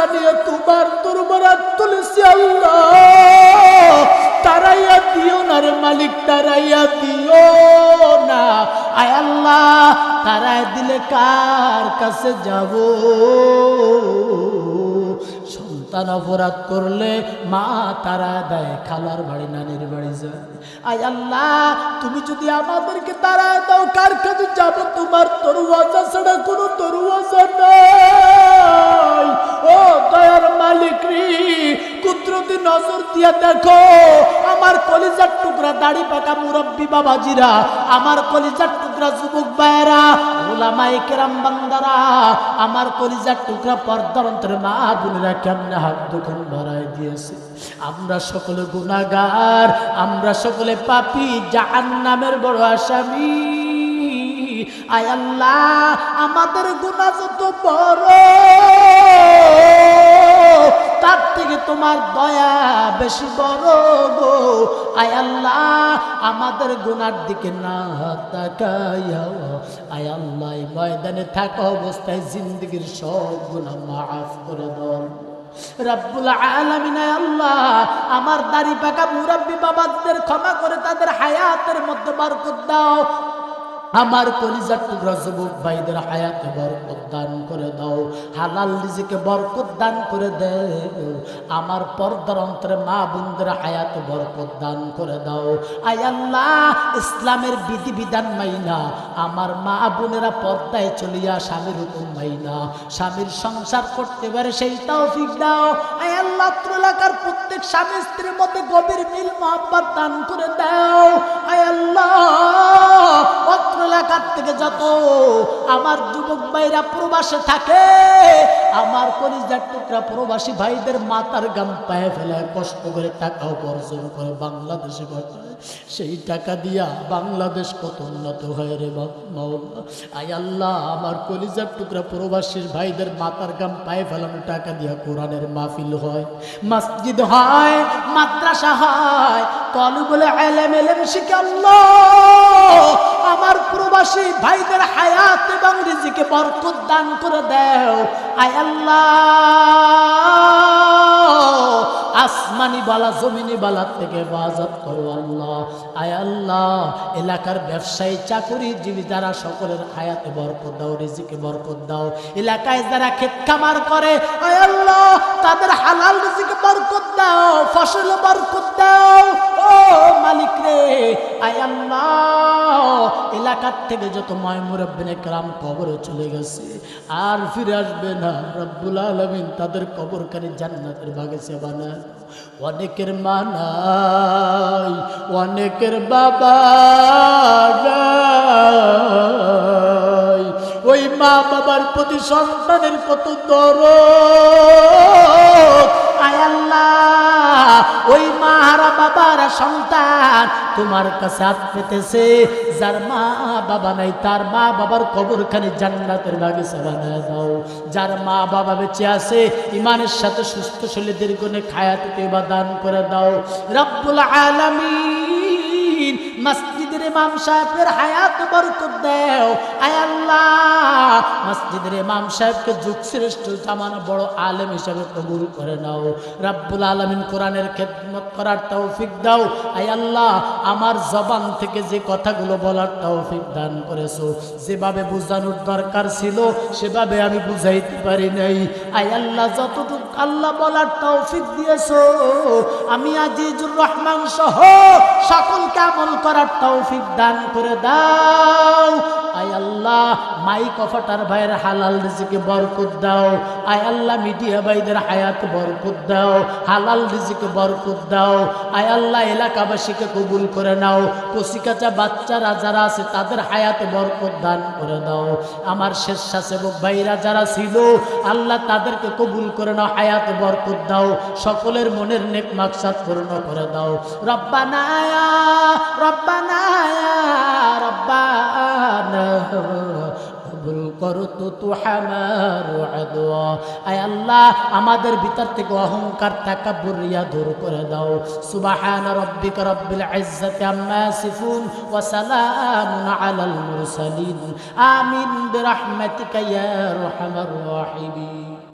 জানিয়ে তোমার দরবারাত তুলেছি আল্লাহ। তারাইয়া দিও না রে মালিক, তারাইয়া দিও না। আয় আল্লাহ, তারাই দিলে কার কাছে যাব? সন্তান অপরাধ করলে মা তারা দেয়, খালার বাড়ি, নানির বাড়ি যায়। আয় আল্লাহ, তুমি যদি আমাদেরকে তারা দাও, কার কাছে যাব? তোমার তরুয়াজা ছাড়া দিয়ে দেখো, আমার কলিজার টুকরা দাড়ি পাকা মুরব্বী বাবাজিরা, আমার কলিজার টুকরা যুবক বায়রা ওলামাই কেরাম বান্দারা, আমার কলিজার টুকরা পর্দার অন্তরে মা বোনেরা কেমনে হাত দোকান ভরাই দিয়েছে? আমরা সকলে গুণাগার আমরা সকলে পাপি জাহান নামের বড় আসামি। আয় আল্লাহ, আমাদের গুণা যত বড়। তার থেকে তোমার দয়া বেশি বড় গো। আয় আল্লাহ, আমাদের গুনার দিকে না তাকাইয়া আল্লাহ ময়দানে থাকা অবস্থায় জিন্দগির সব গুণা মাফ করে আলামিন আল্লাহ, আমার দাড়ি পাকা মুরব্বী বাবাদের ক্ষমা করে তাদের হায়াতের মধ্যে বরকত দাও। আমার কলিজার টুকরা যুবক ভাইদের হায়াতে বরকত দান করে দাও। হালাল রিজিকে বরকত দান করে দেও। আমার পর্দার অন্তরে মা বোনদের হায়াতে বরকত দান করে দাও। আয় আল্লাহ, ইসলামের বিধিবিধান মাইনা। আমার মা বোনেরা পর্দায় চলিয়া স্বামীর হুকুম মাইনা। স্বামীর সংসার করতে পারে সেই তৌফিক দাও। আয় আল্লাহ তোর এলাকার প্রত্যেক স্বামী স্ত্রীর মধ্যে গভীর মিল মহাব্বত দান করে দাও। থেকে যত আমার যুবক ভাইরা প্রবাসে থাকে, আমার কলিজার টুকরা প্রবাসী ভাইদের মাথার গাম পায়ে ফেলে, কষ্ট করে টাকা উপার্জন করে বাংলাদেশে সেই টাকা দিয়া বাংলাদেশ কত উন্নত হয় রে আয় আল্লাহ, আমার কলিজার টুকরা প্রবাসীর ভাইদের মাথার গাম পায়ে ফেলানো টাকা দিয়া কোরআনের মাহফিল হয়। মসজিদ হয় মাদ্রাসা হয়। তলগুলো এলেম এলেম শিখে আমার প্রবাসী ভাইদের হায়াত এবং রিজিকে বরকত দান করে দেও। আয় আল্লাহ। আসমানি বালা, জমিনি বালা থেকে হেফাজত করো আল্লাহ। আয় আল্লাহ, এলাকার ব্যবসায়ী চাকুরি চাকুরিজীবী যারা সকলের হায়াতে বরকত দাও, রিজিকে বরকত দাও। এলাকায় যারা ক্ষেত খামার করে, আয় আল্লাহ, তাদের হালাল রিজিকে বরকত দাও, ফসল বরকত দাও। ও মালিক রে এলাকার থেকে যত ময় মুরব্বিনে কালাম কবরে চলে গেছে, আর ফিরে আসবে না। রব্বুল আলমিন তাদের কবরখানি জান্নাতের বাগিচা বানায় অনেকের মা নাই, অনেকের বাবা ওই মা বাবার প্রতি সন্তানের কত দরদ। তোমার কাছে হাত পেতেছে, যার মা বাবা নাই, তার মা বাবার কবরখানে জান্নাতের বাগে সাবানা দাও। যার মা বাবা বেঁচে আছে ইমানের সাথে সুস্থ শৈলী দীর্ঘনে খায়াতে বা দান করে দাও। রব্বুল আলামিন মসজিদের ইমাম সাহেবের হায়াত বরকত দাও। আয় আল্লাহ, মসজিদের ইমাম সাহেবকে যুগ শ্রেষ্ঠ জামানা বড় আলেম হিসাবে কবুল করে নাও। রাব্বুল আলামিন কোরআনের খেদমত করার তৌফিক দাও। আয় আল্লাহ, আমার জবান থেকে যে কথাগুলো বলার তৌফিক দান করেছ। যেভাবে বোঝানোর দরকার ছিল, সেভাবে আমি বুঝাইতে পারি নাই। আয় আল্লাহ, যতটুকু আল্লাহ বলার তৌফিক দিয়েছ, আমি আজিজুর রহমান সহ সকলকে আমল করার তৌফিক দান করে দাও। আয় আল্লাহ, মাইক অফাটার ভাইয়ের হালাল রিজিকে বরকত দাও। আয় আল্লাহ, মিডিয়া ভাইদের হায়াত বরকত দাও। হালাল রিজিকে বরকত দাও। আয় আল্লাহ, এলাকাবাসীকে কবুল করে নাও। কচিকাচা বাচ্চারা যারা আছে, তাদের হায়াতে বরকত দান করে দাও। আমার স্বেচ্ছাসেবক ভাইরা যারা ছিল, আল্লাহ তাদেরকে কবুল করে নাও, হায়াতে বরকত দাও। সকলের মনের নেক মাকসাদ পূর্ণ করে দাও। রব্বানায়া আল্লাহ, আমাদের ভিতর থেকে অহংকার তাকাব্বুর রিয়া দূর করে দাও। সুবহান রাব্বিকা রাব্বিল ইজ্জাতি আম্মা ইয়াসিফুন ওয়া সালামুন আলাল মুরসালিন। আমিন বিরহমাতিকা, ইয়া আরহামার রাহিমিন।